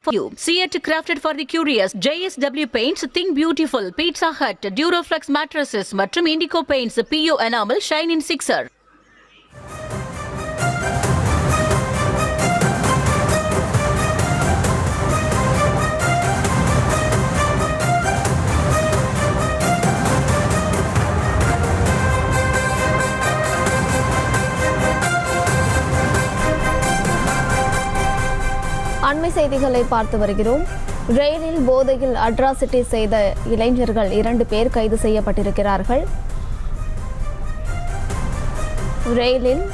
for you. See it crafted for the curious. JSW Paints Think Beautiful, Pizza Hut, Duroflex Mattresses மற்றும் Indico Paints PU Enamel Shine in Sixer. அண்மை செய்திகளை பார்த்து வருகிறோம். ரயிலில் போதையில் atrocity செய்த இளைஞர்கள் இரண்டு பேர் கைது செய்யப்பட்டிருக்கிறார்கள். ரயிலில்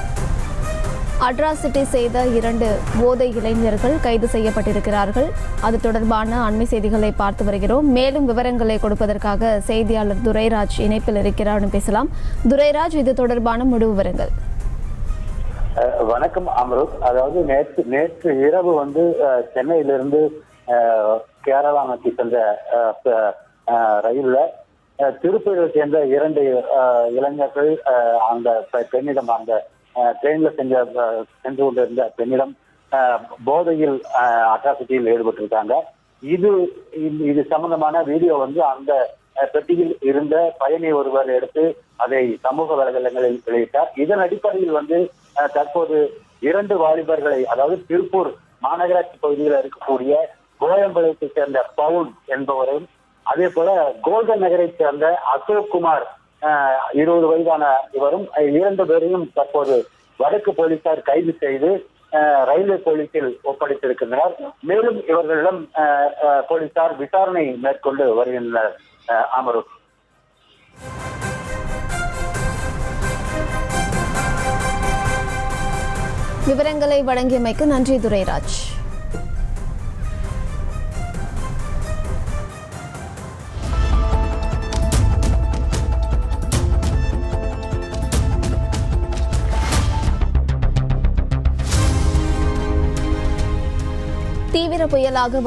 அட்ராசிட்டி செய்த இரண்டு போதை இளைஞர்கள் கைது செய்யப்பட்டிருக்கிறார்கள். அது தொடர்பான அண்மை செய்திகளை பார்த்து வருகிறோம். மேலும் விவரங்களை கொடுப்பதற்காக செய்தியாளர் துரைராஜ் இணைப்பில் இருக்கிறார். பேசலாம். துரைராஜ் இது தொடர்பான முழு விவரங்கள். வணக்கம் அம்ருத். அதாவது நேற்று நேற்று இரவு வந்து சென்னையிலிருந்து கேரளா நோக்கி சென்ற ரயில்ல திருப்பூரை சேர்ந்த இரண்டு இளைஞர்கள் அந்த பெண்ணிடம் அந்த ட்ரெயின்ல சென்ற சென்று கொண்டிருந்த பெண்ணிடம் போதையில் அட்ராசிட்டியில் ஈடுபட்டிருக்காங்க. இது இது- சம்பந்தமான வீடியோ வந்து அந்த பெட்டியில் இருந்த பயணி ஒருவர் எடுத்து அதை சமூக வலைதளங்களில் வெளியிட்டார். இதன் அடிப்படையில் வந்து தற்போது இரண்டு வாலிபர்களை அதாவது திருப்பூர் மாநகராட்சி பகுதியில் இருக்கக்கூடிய கோயம்பலத்தை சேர்ந்த பவுன் என்பவரையும் அதே போல கோல்டன் நகரை சேர்ந்த அசோக் குமார் இருபது வயதான இவரும் இரண்டு பேரையும் தற்போது வடக்கு போலீசார் கைது செய்து அஹ், ரயில்வே போலீசில் ஒப்படைத்திருக்கின்றனர். மேலும் இவர்களிடம் அஹ், அஹ், போலீசார் விசாரணை மேற்கொண்டு வருகின்றனர். அஹ், விவரங்களை வழங்கியமைக்கு நன்றி துரைராஜ். தீவிர புயலாக